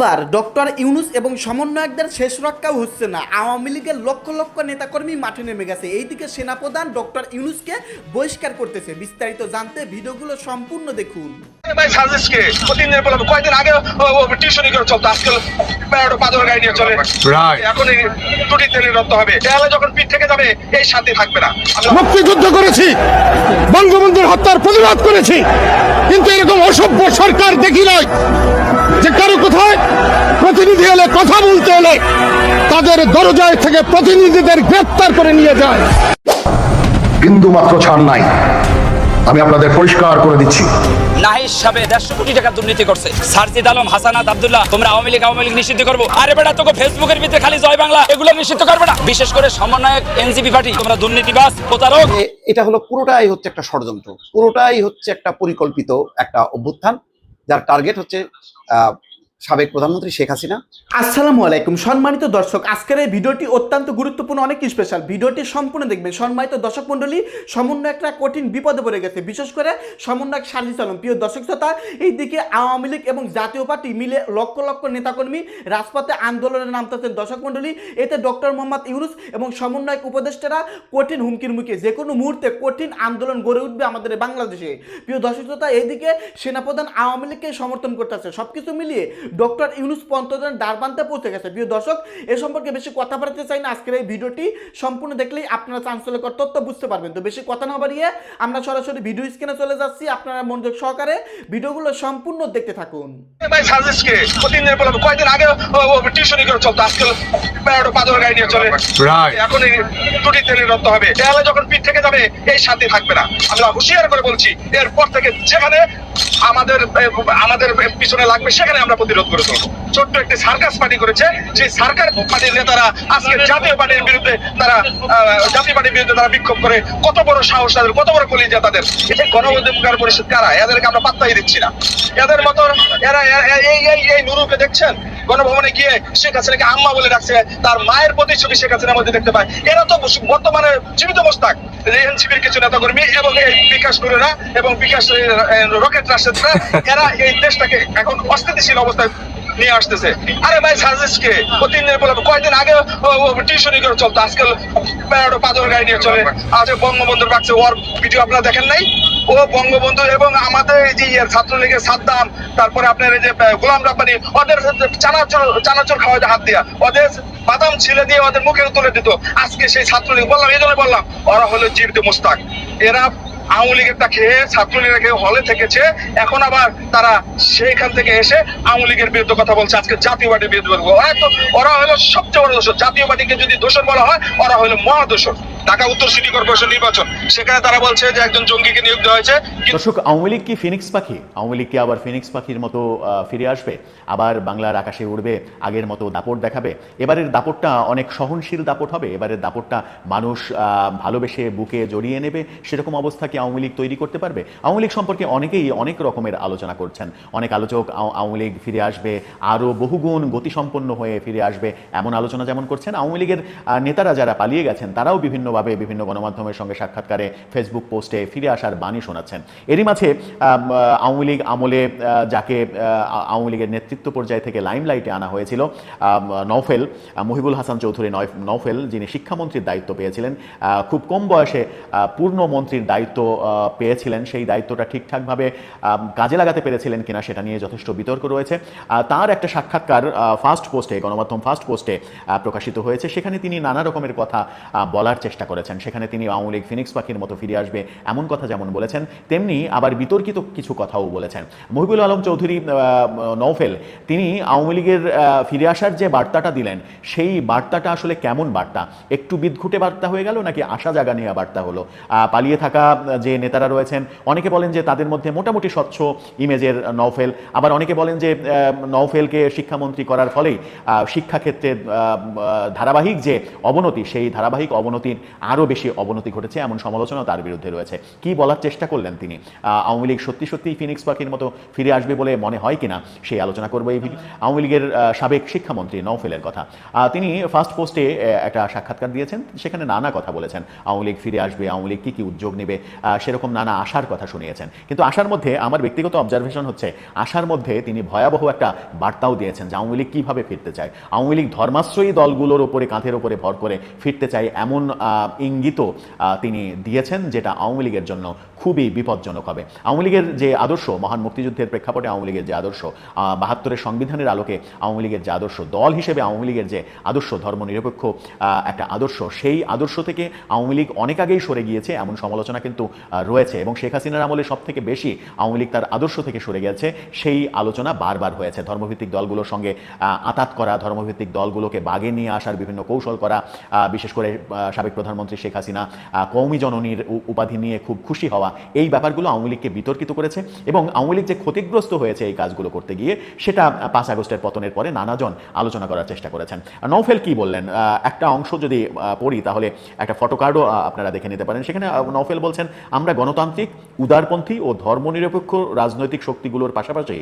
এবার ডক্টর ইউনুস এবং সমন্বয়কদের শেষ রক্ষাও হচ্ছে না। আওয়ামী লীগের লক্ষ লক্ষ নেতাকর্মী মাঠে নেমে গেছে। এইদিকে সেনাপ্রধান ডক্টর ইউনুসকে বহিষ্কার করতেছে। বিস্তারিত জানতে ভিডিওগুলো সম্পূর্ণ দেখুন। ভাই সাজেশকে প্রতিদিনের বলব কয়েকদিন আগে টিউশনি করে চলতো। আজকাল প্যারোটো পাদর গাড়ি নিয়ে চলে। এখন এই তেলে হবে। যখন পিঠ থেকে যাবে এই শান্তি থাকবে না। মুক্তিযুদ্ধ করেছি বঙ্গবন্ধুর হত্যার প্রতিবাদ করেছি। কিন্তু এরকম অসভ্য সরকার দেখি নাই। যে কারও কোথায়? প্রতিনিধি এলে কথা বলতে এলে তাদের দরজায় থেকে প্রতিনিধিদের গ্রেপ্তার করে নিয়ে যায়। বিন্দু মাত্র ছাড় নাই। আমি আপনাদের পরিষ্কার করে দিচ্ছি। নাহিদ সাহেব দেড়শো কোটি টাকা দুর্নীতি করছে। সারজিদ আলম হাসানাত আব্দুল্লাহ তোমরা আওয়ামী লীগ আওয়ামী লীগ নিষিদ্ধ করব। আরে বেটা তোকে ফেসবুকের ভিতরে খালি জয় বাংলা এগুলো নিষিদ্ধ করবে না। বিশেষ করে সমন্বয়ক এনসিপি পার্টি তোমরা দুর্নীতিবাস প্রতারক। এটা হলো পুরোটাই হচ্ছে একটা ষড়যন্ত্র। পুরোটাই হচ্ছে একটা পরিকল্পিত একটা অভ্যুত্থান যার টার্গেট হচ্ছে আহ, সাবেক প্রধানমন্ত্রী শেখ হাসিনা। আসসালামু আলাইকুম। সম্মানিত দর্শক, আজকের এই ভিডিওটি অত্যন্ত গুরুত্বপূর্ণ, অনেক স্পেশাল ভিডিওটি সম্পূর্ণ দেখবেন। সম্মানিত দর্শক মণ্ডলী সমন্বয়করা কঠিন বিপদে পড়ে গেছে। বিশেষ করে সমন্বয়ক শালিস আলম প্রিয় দর্শক শ্রোতা, এইদিকে আওয়ামী লীগ এবং জাতীয় পার্টি মিলে লক্ষ লক্ষ নেতাকর্মী রাজপথে আন্দোলনে নামতেছেন। দর্শক মণ্ডলী, এতে ডক্টর মোহাম্মদ ইউনুস এবং সমন্বয়ক উপদেষ্টারা কঠিন হুমকির মুখে, যে কোনো মুহূর্তে কঠিন আন্দোলন গড়ে উঠবে আমাদের বাংলাদেশে। প্রিয় দর্শক শ্রোতা, এইদিকে সেনাপ্রধান আওয়ামী লীগকে সমর্থন করতেছে। সবকিছু মিলিয়ে ডক্টর ইউনুস পন্তজন ডারবান্তে পৌঁছে গেছে। প্রিয় দর্শক এ সম্পর্কে বেশি কথা বাড়াতে চাই না। আজকের এই ভিডিওটি সম্পূর্ণ দেখলেই আপনারা চাঞ্চল্যকর তথ্য বুঝতে পারবেন। তো বেশি কথা না বাড়িয়ে আমরা সরাসরি ভিডিও স্ক্রিনে চলে যাচ্ছি। আপনারা মনোযোগ সহকারে ভিডিওগুলো সম্পূর্ণ দেখতে থাকুন। ভাই সাজেশকে প্রতিদিনের বলব কয়েকদিন আগে টিউশনি করে চলতো। গাড়ি নিয়ে চলে. এখন এই টুটি তেলে রক্ত হবে। দেয়ালে যখন পিঠ থেকে যাবে এই শান্তি থাকবে না। আমরা হুঁশিয়ার করে বলছি এরপর থেকে যেখানে আমাদের আমাদের পিছনে লাগবে সেখানে আমরা প্রতিরোধ করে চলবো ছোট্ট একটি সার্কাস পার্টি করেছে। সেই সার্কাস পার্টির নেতারা আজকে জাতীয় পার্টির বিরুদ্ধে তারা জাতীয় পার্টির বিরুদ্ধে তারা বিক্ষোভ করে। কত বড় সাহস তাদের, কত বড় কলিজা তাদের। এই গণঅধিকার পরিষদ, কারা? এদেরকে আমরা পাত্তাই দিচ্ছি না। এদের মতো এরা এই এই এই নুরুকে দেখছেন? গণভবনে গিয়ে শেখ হাসিনাকে আম্মা বলে ডাকছে। তার মায়ের প্রতিচ্ছবি শেখ হাসিনার মধ্যে দেখতে পায়। এরা তো বর্তমানে জীবিত মোস্তাক। এনসিপির কিছু নেতাকর্মী এবং এই বিকাশ নুরেরা এবং বিকাশ রকেট রাশেদরা, এরা এই দেশটাকে এখন অস্থিতিশীল অবস্থায় নিয়ে আসতেছে। আরে ভাই সাজেশকে প্রতিদিনের বলব কয়েকদিন আগে টিউশনি করে চলতো। আজকাল প্যারোটো পাদর গাড়ি নিয়ে চলে। আজকে বঙ্গবন্ধুর বাক্সে ওর ভিডিও আপনারা দেখেন নাই? ও বঙ্গবন্ধু এবং আমাদের এই যে ইয়ে ছাত্রলীগের সাদ্দাম, তারপরে আপনার এই যে গোলাম রাব্বানি, ওদের চানাচুর চানাচুর খাওয়াতে হাত দিয়া, ওদের বাদাম ছিলে দিয়ে ওদের মুখে তুলে দিত। আজকে সেই ছাত্রলীগ বললাম, এই জন্য বললাম, ওরা হলো জীবিত মোস্তাক। এরা আওয়ামী লীগের তা খেয়ে ছাত্রলীগের খেয়ে হলে থেকেছে। এখন আবার তারা সেইখান থেকে এসে আওয়ামী লীগের বিরুদ্ধে কথা বলছে। আজকে জাতীয় পার্টির বিরুদ্ধে বলব ওরা ওরা হলো সবচেয়ে বড় দোষর। জাতীয় পার্টিকে যদি দোষর বলা হয়, ওরা হলো মহাদোষর। ঢাকা উত্তর সিটি কর্পোরেশন নির্বাচন। সেখানে তারা বলছে যে একজন জঙ্গিকে নিয়োগ দেওয়া হয়েছে দর্শক, আওয়ামী লীগ কি ফিনিক্স পাখি? আওয়ামী লীগ কি আবার ফিনিক্স পাখির মতো ফিরে আসবে? আবার বাংলার আকাশে উড়বে, আগের মতো দাপট দেখাবে? এবারের দাপটটা অনেক সহনশীল দাপট হবে। এবারের দাপটটা মানুষ ভালোবেসে বুকে জড়িয়ে নেবে। সেরকম অবস্থা কি আওয়ামী লীগ তৈরি করতে পারবে? আওয়ামী লীগ সম্পর্কে অনেকেই অনেক রকমের আলোচনা করছেন। অনেক আলোচক আও- আওয়ামী লীগ ফিরে আসবে, আরও বহুগুণ গতিসম্পন্ন হয়ে ফিরে আসবে, এমন আলোচনা যেমন করছেন। আওয়ামী লীগের নেতারা যারা পালিয়ে গেছেন, তারাও বিভিন্নভাবে বিভিন্ন গণমাধ্যমের সঙ্গে সাক্ষাৎকারে ফেসবুক পোস্টে ফিরে আসার বাণী শোনাচ্ছেন। এরই মাঝে আওয়ামী লীগ আমলে যাকে আওয়ামী লীগের নেতৃত্ব পর্যায় থেকে লাইমলাইটে আনা হয়েছিল নওফেল মহিবুল হাসান চৌধুরী নওফেল, যিনি শিক্ষামন্ত্রীর দায়িত্ব পেয়েছিলেন খুব কম বয়সে পূর্ণ মন্ত্রীর দায়িত্ব পেয়েছিলেন। সেই দায়িত্বটা ঠিকঠাকভাবে কাজে লাগাতে পেরেছিলেন কিনা সেটা নিয়ে যথেষ্ট বিতর্ক রয়েছে। তার একটা সাক্ষাৎকার ফার্স্ট পোস্টে গণমাধ্যম ফার্স্ট পোস্টে প্রকাশিত হয়েছে। সেখানে তিনি নানা রকমের কথা বলার চেষ্টা করেছেন। সেখানে তিনি আওয়ামী লীগ ফিনিক্স পাখির মতো ফিরে আসবে এমন কথা যেমন বলেছেন তেমনি আবার বিতর্কিত কিছু কথাও বলেছেন। মহিবুল আলম চৌধুরী আহ, নওফেল তিনি আওয়ামী লীগের ফিরে আসার যে বার্তাটা দিলেন সেই বার্তাটা আসলে কেমন বার্তা? একটু বিদঘুটে বার্তা হয়ে গেল নাকি আশা জাগা নিয়ে বার্তা হলো? পালিয়ে থাকা যে নেতারা রয়েছেন অনেকে বলেন যে তাদের মধ্যে মোটামুটি স্বচ্ছ ইমেজের নওফেল। আবার অনেকে বলেন যে আহ, নওফেলকে শিক্ষামন্ত্রী করার ফলেই শিক্ষাক্ষেত্রে ধারাবাহিক যে অবনতি সেই ধারাবাহিক অবনতির আরও বেশি অবনতি ঘটেছে, এমন সমালোচনা তার বিরুদ্ধে রয়েছে। কি বলার চেষ্টা করলেন তিনি? আওয়ামী লীগ সত্যি সত্যি ফিনিক্স পাখির মতো ফিরে আসবে বলে মনে হয় কিনা সেই আলোচনা করব এই আওয়ামী লীগের সাবেক শিক্ষামন্ত্রী নওফেলের কথা। তিনি ফার্স্ট পোস্টে একটা সাক্ষাৎকার দিয়েছেন, সেখানে নানা কথা বলেছেন। আওয়ামী লীগ ফিরে আসবে, আওয়ামী লীগ কী কী উদ্যোগ নেবে সেরকম নানা আশার কথা শুনিয়েছেন। কিন্তু আশার মধ্যে আমার ব্যক্তিগত অবজারভেশন হচ্ছে, আশার মধ্যে তিনি ভয়াবহ একটা বার্তাও দিয়েছেন যে আওয়ামী লীগ কীভাবে ফিরতে চায়। আওয়ামী লীগ ধর্মাশ্রয়ী দলগুলোর ওপরে কাঁধের ওপরে ভর করে ফিরতে চায় এমন ইঙ্গিতও তিনি দিয়েছেন যেটা আওয়ামী লীগের জন্য খুবই বিপজ্জনক হবে। আওয়ামী লীগের যে আদর্শ, মহান মুক্তিযুদ্ধের প্রেক্ষাপটে আওয়ামী লীগের যে আদর্শ বাহাত্তরের সংবিধানের আলোকে আওয়ামী লীগের যে আদর্শ দল হিসেবে আওয়ামী লীগের যে আদর্শ ধর্মনিরপেক্ষ একটা আদর্শ, সেই আদর্শ থেকে আওয়ামী লীগ অনেক আগেই সরে গিয়েছে, এমন সমালোচনা কিন্তু রয়েছে এবং শেখ হাসিনার আমলে সব থেকে বেশি আওয়ামী লীগ তার আদর্শ থেকে সরে গেছে সেই আলোচনা বারবার হয়েছে। ধর্মভিত্তিক দলগুলোর সঙ্গে আতাত করা, ধর্মভিত্তিক দলগুলোকে বাগে নিয়ে আসার বিভিন্ন কৌশল করা বিশেষ করে সাবেক সাবেক প্রধানমন্ত্রী শেখ হাসিনা কৌমি জননীর উপাধি নিয়ে খুব খুশি হওয়া, এই ব্যাপারগুলো আওয়ামী লীগকে বিতর্কিত করেছে এবং আওয়ামী লীগ যে ক্ষতিগ্রস্ত হয়েছে এই কাজগুলো করতে গিয়ে, সেটা পাঁচ আগস্টের পতনের পরে নানাজন আলোচনা করার চেষ্টা করেছেন। নৌফেল কি বললেন? একটা অংশ যদি পড়ি, তাহলে একটা ফটোকার্ডও আপনারা দেখে নিতে পারেন। সেখানে নৌফেল বলছেন, আমরা গণতান্ত্রিক, উদারপন্থী ও ধর্মনিরপেক্ষ রাজনৈতিক শক্তিগুলোর পাশাপাশি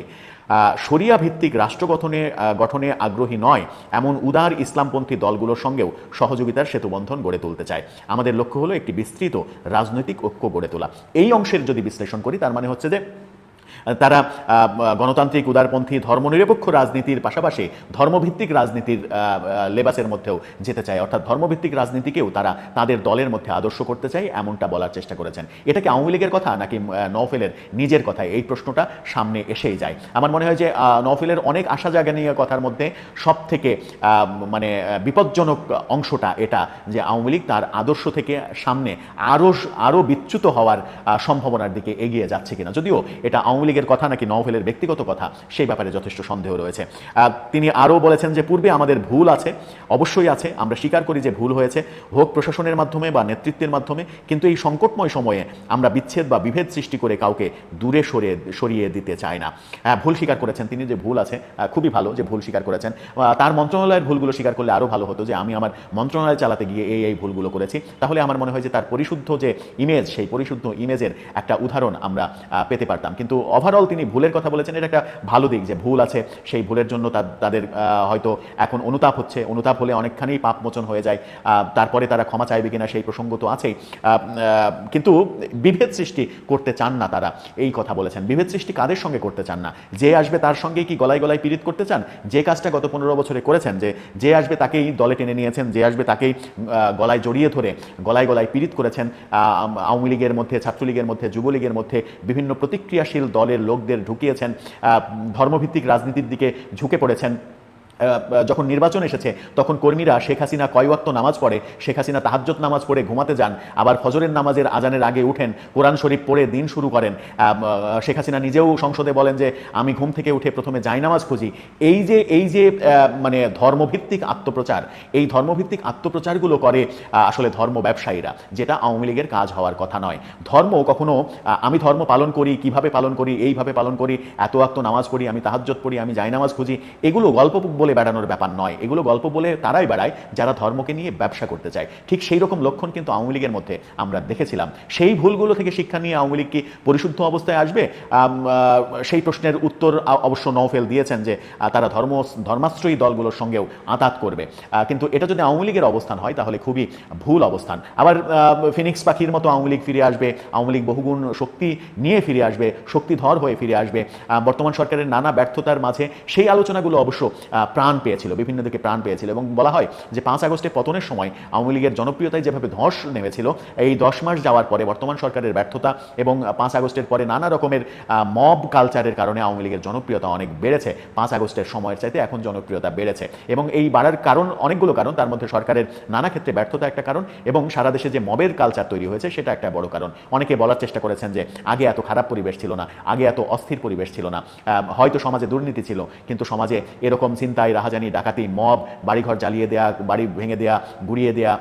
শরিয়া ভিত্তিক রাষ্ট্র গঠনে গঠনে আগ্রহী নয়, এমন উদার ইসলামপন্থী দলগুলোর সঙ্গেও সহযোগিতার সেতুবন্ধন গড়ে তুলতে চায় আমাদের লক্ষ্য হলো একটি বিস্তৃত রাজনৈতিক ঐক্য গড়ে তোলা। এই অংশের যদি বিশ্লেষণ করি, তার মানে হচ্ছে যে তারা গণতান্ত্রিক উদারপন্থী ধর্মনিরপেক্ষ রাজনীতির পাশাপাশি ধর্মভিত্তিক রাজনীতির লেবাসের মধ্যেও যেতে চায়। অর্থাৎ ধর্মভিত্তিক রাজনীতিকেও তারা তাদের দলের মধ্যে আদর্শ করতে চায়, এমনটা বলার চেষ্টা করেছেন। এটা কি আওয়ামী লীগের কথা নাকি নওফেলের নিজের কথা? এই প্রশ্নটা সামনে এসেই যায়। আমার মনে হয় যে নওফেলের অনেক আশা জাগানীয় কথার মধ্যে সব থেকে মানে বিপজ্জনক অংশটা এটা যে আওয়ামী লীগ তার আদর্শ থেকে সামনে আরও আরও বিচ্যুত হওয়ার সম্ভাবনার দিকে এগিয়ে যাচ্ছে কিনা। যদিও এটা আওয়ামী লীগের কথা নাকি নওফেলের ব্যক্তিগত কথা, সেই ব্যাপারে যথেষ্ট সন্দেহ রয়েছে। তিনি আরও বলেছেন যে, পূর্বে আমাদের ভুল আছে, অবশ্যই আছে, আমরা স্বীকার করি যে ভুল হয়েছে হোক প্রশাসনের মাধ্যমে বা নেতৃত্বের মাধ্যমে, কিন্তু এই সংকটময় সময়ে আমরা বিচ্ছেদ বা বিভেদ সৃষ্টি করে কাউকে দূরে সরিয়ে সরিয়ে দিতে চাই না। ভুল স্বীকার করেছেন তিনি যে, ভুল আছে খুবই ভালো যে, ভুল স্বীকার করেছেন। তার মন্ত্রণালয়ের ভুলগুলো স্বীকার করলে আরও ভালো হতো যে, আমি আমার মন্ত্রণালয় চালাতে গিয়ে এই এই ভুলগুলো করেছি। তাহলে আমার মনে হয় যে, তার পরিশুদ্ধ যে ইমেজ সেই পরিশুদ্ধ ইমেজের একটা উদাহরণ আমরা পেতে পারতাম। কিন্তু ওভারঅল তিনি ভুলের কথা বলেছেন, এটা একটা ভালো দিক যে ভুল আছে, সেই ভুলের জন্য তাদের হয়তো এখন অনুতাপ হচ্ছে, অনুতাপ হলে অনেকখানি পাপ মোচন হয়ে যায় তারপরে তারা ক্ষমা চাইবে কিনা সেই প্রসঙ্গ তো আছেই কিন্তু বিভেদ সৃষ্টি করতে চান না তারা, এই কথা বলেছেন। বিভেদ সৃষ্টি কাদের সঙ্গে করতে চান না? যে আসবে তার সঙ্গে কি গলায় গলায় পীড়িত করতে চান? যে কাজটা গত পনেরো বছরে করেছেন, যে যে আসবে তাকেই দলে টেনে নিয়েছেন, যে আসবে তাকেই গলায় জড়িয়ে ধরে গলায় গলায় পীড়িত করেছেন আওয়ামী লীগের মধ্যে, ছাত্রলীগের মধ্যে, যুবলীগের মধ্যে বিভিন্ন প্রতিক্রিয়াশীল দলের লোকদের ঢুকিয়েছেন ধর্মভিত্তিক রাজনীতির দিকে ঝুঁকে পড়েছেন। যখন নির্বাচন এসেছে, তখন কর্মীরা শেখ হাসিনা কয়ওয়াক্ত নামাজ পড়ে, শেখ হাসিনা তাহাজ্জত নামাজ পড়ে ঘুমাতে যান, আবার ফজরের নামাজের আজানের আগে উঠেন, কোরআন শরীফ পড়ে দিন শুরু করেন। শেখ হাসিনা নিজেও সংসদে বলেন যে, আমি ঘুম থেকে উঠে প্রথমে যাই নামাজ খুঁজি। এই যে এই যে মানে ধর্মভিত্তিক আত্মপ্রচার, এই ধর্মভিত্তিক আত্মপ্রচারগুলো করে আসলে ধর্ম ব্যবসায়ীরা, যেটা আওয়ামী লীগের কাজ হওয়ার কথা নয়। ধর্ম কখনো আমি ধর্ম পালন করি, কীভাবে পালন করি, এইভাবে পালন করি, এত আত্ম নামাজ পড়ি, আমি তাহাজ্জত পড়ি, আমি যাই নামাজ খুঁজি, এগুলো গল্প বলে বেড়ানোর ব্যাপার নয়। এগুলো গল্প বলে তারাই বেড়ায়, যারা ধর্মকে নিয়ে ব্যবসা করতে চায়। ঠিক সেই রকম লক্ষণ কিন্তু আওয়ামী লীগের মধ্যে আমরা দেখেছিলাম। সেই ভুলগুলো থেকে শিক্ষা নিয়ে আওয়ামী লীগ কি পরিশুদ্ধ অবস্থায় আসবে? সেই প্রশ্নের উত্তর অবশ্য নওফেল দিয়েছেন যে তারা ধর্ম, ধর্মাশ্রয়ী দলগুলোর সঙ্গেও আতাত করবে। কিন্তু এটা যদি আওয়ামী লীগের অবস্থান হয়, তাহলে খুবই ভুল অবস্থান। আবার ফিনিক্স পাখির মতো আওয়ামী লীগ ফিরে আসবে, আওয়ামী লীগ বহুগুণ শক্তি নিয়ে ফিরে আসবে, শক্তিধর হয়ে ফিরে আসবে। বর্তমান সরকারের নানা ব্যর্থতার মাঝে সেই আলোচনাগুলো অবশ্য প্রাণ পেয়েছিল, বিভিন্ন দিকে প্রাণ পেয়েছিল এবং বলা হয় যে পাঁচ আগস্টে পতনের সময় আওয়ামী লীগের জনপ্রিয়তায় যেভাবে ধস নেমেছিল, এই দশ মাস যাওয়ার পরে বর্তমান সরকারের ব্যর্থতা এবং পাঁচ আগস্টের পরে নানা রকমের মব কালচারের কারণে আওয়ামী লীগের জনপ্রিয়তা অনেক বেড়েছে, পাঁচ আগস্টের সময়ের চাইতে এখন জনপ্রিয়তা বেড়েছে এবং এই বাড়ার কারণ, অনেকগুলো কারণ, তার মধ্যে সরকারের নানা ক্ষেত্রে ব্যর্থতা একটা কারণ এবং সারা দেশে যে মবের কালচার তৈরি হয়েছে সেটা একটা বড় কারণ। অনেকে বলার চেষ্টা করেছেন যে আগে এত খারাপ পরিবেশ ছিল না, আগে এত অস্থির পরিবেশ ছিল না হয়তো সমাজে দুর্নীতি ছিল, কিন্তু সমাজে এরকম চিন্তায় রাহাজানি ডাকাতি মব বাড়িঘর জ্বালিয়ে দেয়া বাড়ি ভেঙে দেয়া গুড়িয়ে দেয়া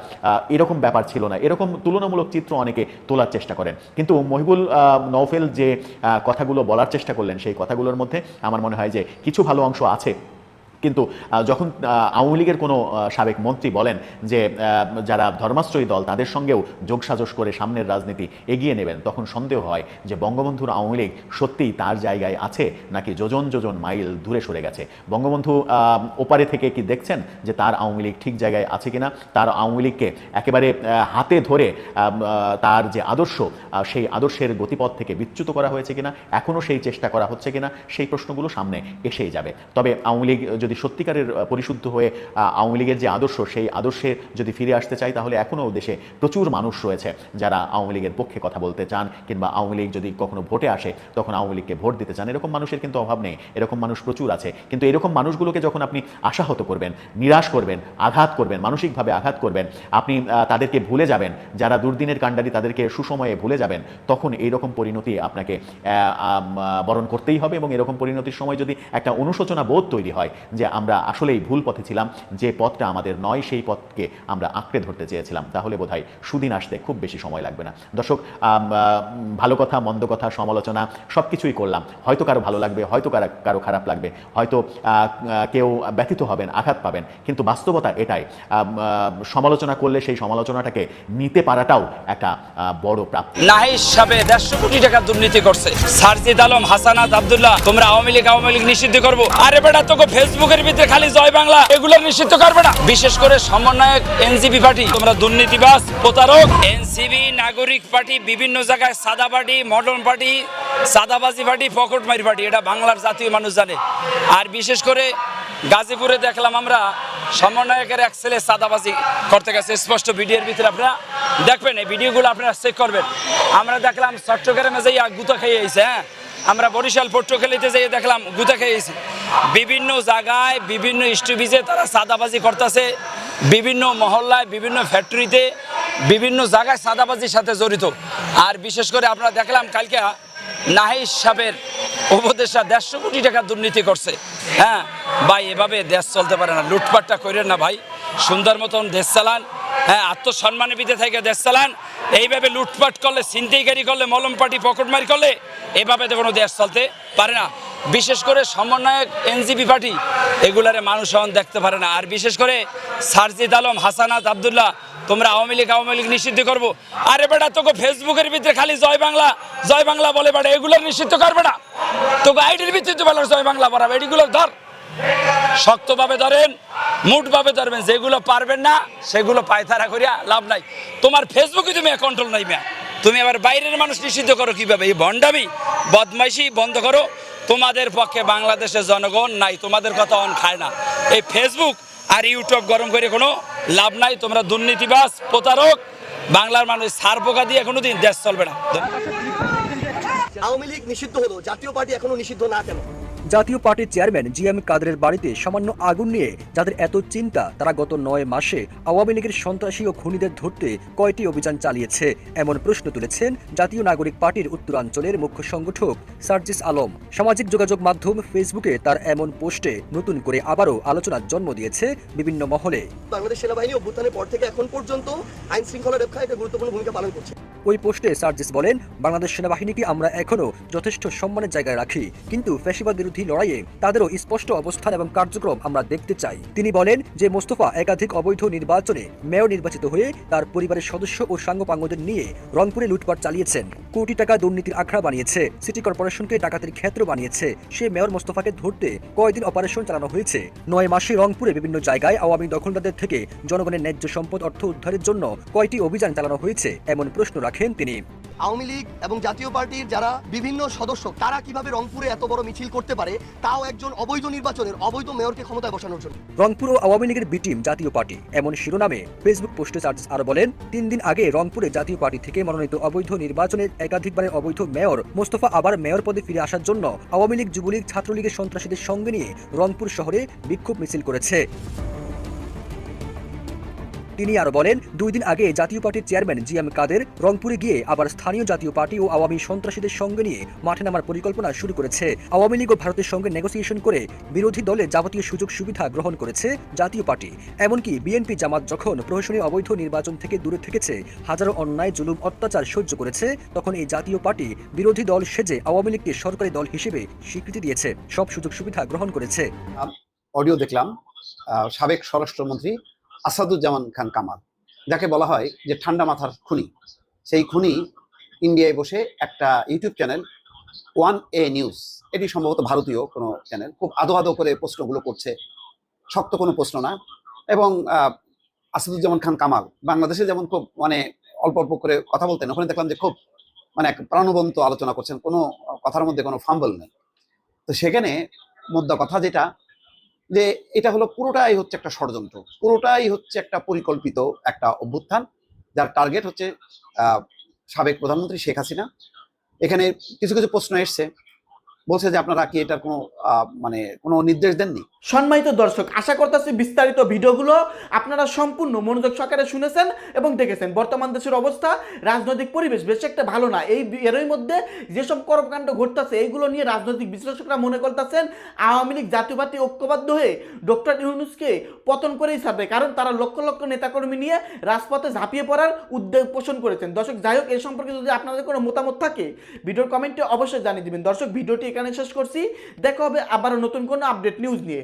এরকম ব্যাপার ছিল না। এরকম তুলনামূলক চিত্র অনেকে তোলার চেষ্টা করেন। কিন্তু মহিবুল আহ, নওফেল যে কথাগুলো বলার চেষ্টা করলেন সেই কথাগুলোর মধ্যে আমার মনে হয় যে কিছু ভালো অংশ আছে। কিন্তু যখন আওয়ামী লীগের কোনো সাবেক মন্ত্রী বলেন যে যারা ধর্মাশ্রয়ী দল, তাদের সঙ্গেও যোগসাজশ করে সামনের রাজনীতি এগিয়ে নেবেন, তখন সন্দেহ হয় যে বঙ্গবন্ধুর আওয়ামী লীগ সত্যিই তার জায়গায় আছে নাকি যোজন যোজন মাইল দূরে সরে গেছে। বঙ্গবন্ধু ওপারে থেকে কি দেখছেন যে তার আওয়ামী লীগ ঠিক জায়গায় আছে কিনা? তার আওয়ামী লীগকে একেবারে হাতে ধরে তার যে আদর্শ সেই আদর্শের গতিপথ থেকে বিচ্যুত করা হয়েছে কিনা? এখনও সেই চেষ্টা করা হচ্ছে কিনা? সেই প্রশ্নগুলো সামনে এসেই যাবে। তবে আওয়ামী লীগ যদি সত্যিকারের পরিশুদ্ধ হয়ে আওয়ামী লীগের যে আদর্শ, সেই আদর্শে যদি ফিরে আসতে চাই, তাহলে এখনও দেশে প্রচুর মানুষ রয়েছে যারা আওয়ামী লীগের পক্ষে কথা বলতে চান কিংবা আওয়ামী লীগ যদি কখনো ভোটে আসে, তখন আওয়ামী লীগকে ভোট দিতে চান। এরকম মানুষের কিন্তু অভাব নেই। এরকম মানুষ প্রচুর আছে। কিন্তু এরকম মানুষগুলোকে যখন আপনি আশাহত করবেন, নিরাশ করবেন, আঘাত করবেন, মানসিকভাবে আঘাত করবেন, আপনি তাদেরকে ভুলে যাবেন, যারা দুর্দিনের কাণ্ডারি তাদেরকে সুসময়ে ভুলে যাবেন, তখন এইরকম পরিণতি আপনাকে বরণ করতেই হবে এবং এরকম পরিণতির সময় যদি একটা অনুশোচনা বোধ তৈরি হয় যে আমরা আসলেই ভুল পথে ছিলাম, যে পথটা আমাদের নয়, সেই পথকে আমরা আঁকড়ে ধরতে চেয়েছিলাম। তাহলে বোধহয় সুদিন আসতে খুব বেশি সময় লাগবে না। দর্শক ভালো কথা, মন্দ কথা, সমালোচনা সব কিছুই করলাম। হয়তো কারও ভালো লাগবে, হয়তো কারও কারও খারাপ লাগবে। হয়তো কেউ ব্যথিত হবেন, আঘাত পাবেন। কিন্তু বাস্তবতা এটাই সমালোচনা করলে সেই সমালোচনাটাকে নিতে পারাটাও একটা বড় প্রাপ্তি। নাহিদ দেড়শো কোটি টাকা দুর্নীতি করছে। সারজিদ আলম, হাসানাত আব্দুল্লাহ, তোমরা আওয়ামী লীগ আওয়ামী লীগ নিষিদ্ধ করব। আরে বেটা, তোকে ফেসবুকের ভিতরে খালি জয় বাংলা, এগুলো নিষিদ্ধ করবে না। বিশেষ করে সমন্বয়ক এনসিপি পার্টি, তোমরা দুর্নীতিবাজ, প্রতারক। এনসিপি, নাগরিক পার্টি, বিভিন্ন জায়গায় সাদা পার্টি, মডার্ন পার্টি, সাদাবাজি পার্টি, পকেটমারি পার্টি, এটা বাংলার জাতীয় মানুষ জানে। আর বিশেষ করে গাজীপুরে দেখলাম আমরা, সমন্বয়কের এক ছেলে সাদাবাজি করতে গেছে, স্পষ্ট ভিডিওর ভিতরে আপনারা দেখবেন, এই ভিডিওগুলো আপনারা চেক করবেন। আমরা দেখলাম চট্টগ্রামে যাই গুতা খেয়ে আইছে হ্যাঁ? আমরা বরিশাল পট্টখালিতে যাই দেখলাম গুতা খেয়েছি বিভিন্ন জায়গায়, বিভিন্ন স্টুবিজে তারা সাদাবাজি করতেছে, বিভিন্ন মহল্লায়, বিভিন্ন ফ্যাক্টরিতে বিভিন্ন জায়গায় সাদাবাজির সাথে জড়িত। আর বিশেষ করে আমরা দেখলাম কালকে নাহিদ সাহেবের উপদেশা দেড়শো কোটি টাকা দুর্নীতি করছে। হ্যাঁ ভাই, এভাবে দেশ চলতে পারে না। লুটপাটটা করেন না ভাই। সুন্দর মতন দেশ চালান। হ্যাঁ আত্মসম্মানের বিধে থেকে, দেশ চালান। এইভাবে লুটপাট করলে, ছিনতাইকারী করলে, মলম পাটি, পকেটমারি করলে, এভাবে তো কোনো দেশ চলতে পারে না। বিশেষ করে সমন্বয়ক, এনজিপি পার্টি, এগুলারে মানুষ এখন দেখতে পারে না। আর বিশেষ করে সারজিদ আলম হাসানাত আবদুল্লাহ, তোমরা আওয়ামী লীগ আওয়ামী লীগ নিষিদ্ধ করব। আরে বেটা, তোকে ফেসবুকের ভিতরে খালি জয় বাংলা জয় বাংলা বলে বেটা, এগুলো নিষিদ্ধ করবে না। তোকে আইডির ভিত্তিতে বলার জয় বাংলা বাড়াবে এগুলো ধর। শক্তভাবে ধরেন, মুঠভাবে ধরবেন, যেগুলো পারবেন না, সেগুলো পায়তারা করিয়া লাভ নাই। তোমার ফেসবুকে তুমি কন্ট্রোল নাই ম্যা। তুমি আবার বাইরের মানুষ নিষিদ্ধ করো কীভাবে? এই ভণ্ডামি, বদমাইশি বন্ধ করো। তোমাদের পক্ষে বাংলাদেশের জনগণ নাই, তোমাদের কথা অন খায় না। এই ফেসবুক আর ইউটিউব গরম করে কোনো লাভ নাই। তোমরা দুর্নীতিবাজ, প্রতারক, বাংলার মানুষ, সার পোকা দিয়ে কোনো দিন দেশ চলবে না। আওয়ামী লীগ নিষিদ্ধ হলো, জাতীয় পার্টি এখনও নিষিদ্ধ না কেন? জাতীয় পার্টির চেয়ারম্যান জি এম কাদরের বাড়িতে সামান্য আগুন নিয়ে যাদের এত চিন্তা তারা গত নয় মাসে আওয়ামী লীগের সন্ত্রাসী ও খুনিদের ধরতে কয়টি অভিযান চালিয়েছে এমন প্রশ্ন তুলেছেন জাতীয় নাগরিক পার্টির উত্তরাঞ্চলের মুখ্য সংগঠক সার্জিস আলম। সামাজিক যোগাযোগ মাধ্যম ফেসবুকে তার এমন পোস্টে নতুন করে আবারও আলোচনার জন্ম দিয়েছে বিভিন্ন মহলে। বাংলাদেশ সেনাবাহিনী অভ্যুত্থানের পর থেকে এখন পর্যন্ত আইন শৃঙ্খলা রক্ষায় একটা গুরুত্বপূর্ণ ভূমিকা পালন করছে। ওই পোস্টে সার্জিস বলেন বাংলাদেশ সেনাবাহিনীকে আমরা এখনও যথেষ্ট সম্মানের জায়গায় রাখি কিন্তু ফ্যাসিবাদ বিরোধী লড়াইয়ে তাদেরও স্পষ্ট অবস্থান এবং কার্যক্রম আমরা দেখতে চাই। তিনি বলেন যে, মোস্তফা একাধিক অবৈধ নির্বাচনে মেয়র নির্বাচিত হয়ে তার পরিবারের সদস্য ও সাঙ্গপাঙ্গদের নিয়ে রংপুরে লুটপাট চালিয়েছেন। কোটি টাকা দুর্নীতির আখড়া বানিয়েছে। সিটি কর্পোরেশনকে ডাকাতির ক্ষেত্র বানিয়েছে। সে মেয়র মোস্তফাকে ধরতে কয়েকদিন অপারেশন চালানো হয়েছে। নয় মাসে রংপুরে বিভিন্ন জায়গায় আওয়ামী দখলদারদের থেকে জনগণের ন্যায্য সম্পদ অর্থ উদ্ধারের জন্য কয়টি অভিযান চালানো হয়েছে, এমন প্রশ্ন রাখেন তিনি। আওয়ামী লীগ এবং জাতীয় পার্টির যারা বিভিন্ন সদস্য, তারা কীভাবে রংপুরে এত বড় মিছিল করতে পারে? তাও একজন অবৈধ নির্বাচনের অবৈধ মেয়রকে ক্ষমতায় বসানোর জন্য। রংপুর ও আওয়ামী লীগের বিটিম জাতীয় পার্টি, এমন শিরোনামে ফেসবুক পোস্টে চার্জ আরও বলেন, তিন দিন আগে রংপুরে জাতীয় পার্টি থেকে মনোনীত অবৈধ নির্বাচনের একাধিকবারের অবৈধ মেয়র মোস্তফা আবার মেয়র পদে ফিরে আসার জন্য আওয়ামী লীগ, যুবলীগ, ছাত্রলীগের সন্ত্রাসীদের সঙ্গে নিয়ে রংপুর শহরে বিক্ষোভ মিছিল করেছে। তিনি আরও বলেন, দুই দিন আগে জাতীয় পার্টির চেয়ারম্যান জি এম কাদের রংপুরে গিয়ে আবার স্থানীয় জাতীয় পার্টি ও আওয়ামী সন্ত্রাসীদের সঙ্গে নিয়ে মাঠে নামার পরিকল্পনা শুরু করেছে। আওয়ামী লীগ ও ভারতের সঙ্গে নেগোসিয়েশন করে বিরোধী দলে যাবতীয় সুযোগ সুবিধা গ্রহণ করেছে জাতীয় পার্টি। এমনকি বিএনপি জামাত যখন প্রহসনী অবৈধ নির্বাচন থেকে দূরে থেকেছে, হাজারো অন্যায়, জুলুম, অত্যাচার সহ্য করেছে, তখন এই জাতীয় পার্টি বিরোধী দল সেজে আওয়ামী লীগকে সরকারি দল হিসেবে স্বীকৃতি দিয়েছে। সব সুযোগ সুবিধা গ্রহণ করেছে। অডিও দেখলাম। সাবেক স্বরাষ্ট্রমন্ত্রী আসাদুজ্জামান খান কামাল, যাকে বলা হয় যে ঠান্ডা মাথার খুনি। সেই খুনি ইন্ডিয়ায় বসে একটা YouTube channel, one A news. এটি সম্ভবত ভারতীয় কোনো চ্যানেল। খুব আদো আদো করে প্রশ্নগুলো করছে। শক্ত কোনো প্রশ্ন না। এবং আসাদুজ্জামান খান কামাল, বাংলাদেশে যেমন খুব মানে অল্প অল্প করে কথা বলতেন, ওখানে দেখলাম যে খুব মানে এক প্রাণবন্ত আলোচনা করছেন। কোনো কথার মধ্যে কোনো ফাম্বল নেই। তো সেখানে মোদ্দা কথা যেটা যে এটা হলো পুরোটাই হচ্ছে একটা ষড়যন্ত্র, পুরোটাই হচ্ছে একটা পরিকল্পিত একটা অভ্যুত্থান, যার টার্গেট হচ্ছে সাবেক প্রধানমন্ত্রী শেখ হাসিনা। এখানে কিছু কিছু প্রশ্ন এসছে। বলছে যে আপনারা কি এটার কোনো মানে কোনো নির্দেশ দেননি? সম্মানিত দর্শক, আশা করতেছি বিস্তারিত ভিডিওগুলো আপনারা সম্পূর্ণ মনোযোগ সহকারে শুনেছেন এবং দেখেছেন। বর্তমান দেশের অবস্থা, রাজনৈতিক পরিবেশ বেশ একটা ভালো না। এই এরই মধ্যে যেসব কর্মকাণ্ড ঘটতেছে, এইগুলো নিয়ে রাজনৈতিক বিশ্লেষকরা মনে করতেছেন, আওয়ামী লীগ জাতীয় ঐক্যবদ্ধ হয়ে ডক্টর ইউনুসকে পতন করেই ছাড়বে। কারণ তারা লক্ষ লক্ষ নেতাকর্মী নিয়ে রাজপথে ঝাঁপিয়ে পড়ার উদ্যোগ পোষণ করেছেন। দর্শক, যাই হোক এই সম্পর্কে যদি আপনাদের কোনো মতামত থাকে, ভিডিওর কমেন্টে অবশ্যই জানিয়ে দিবেন। দর্শক, ভিডিওটি এখানে শেষ করছি। দেখা হবে আবার নতুন কোনো আপডেট নিউজ নিয়ে।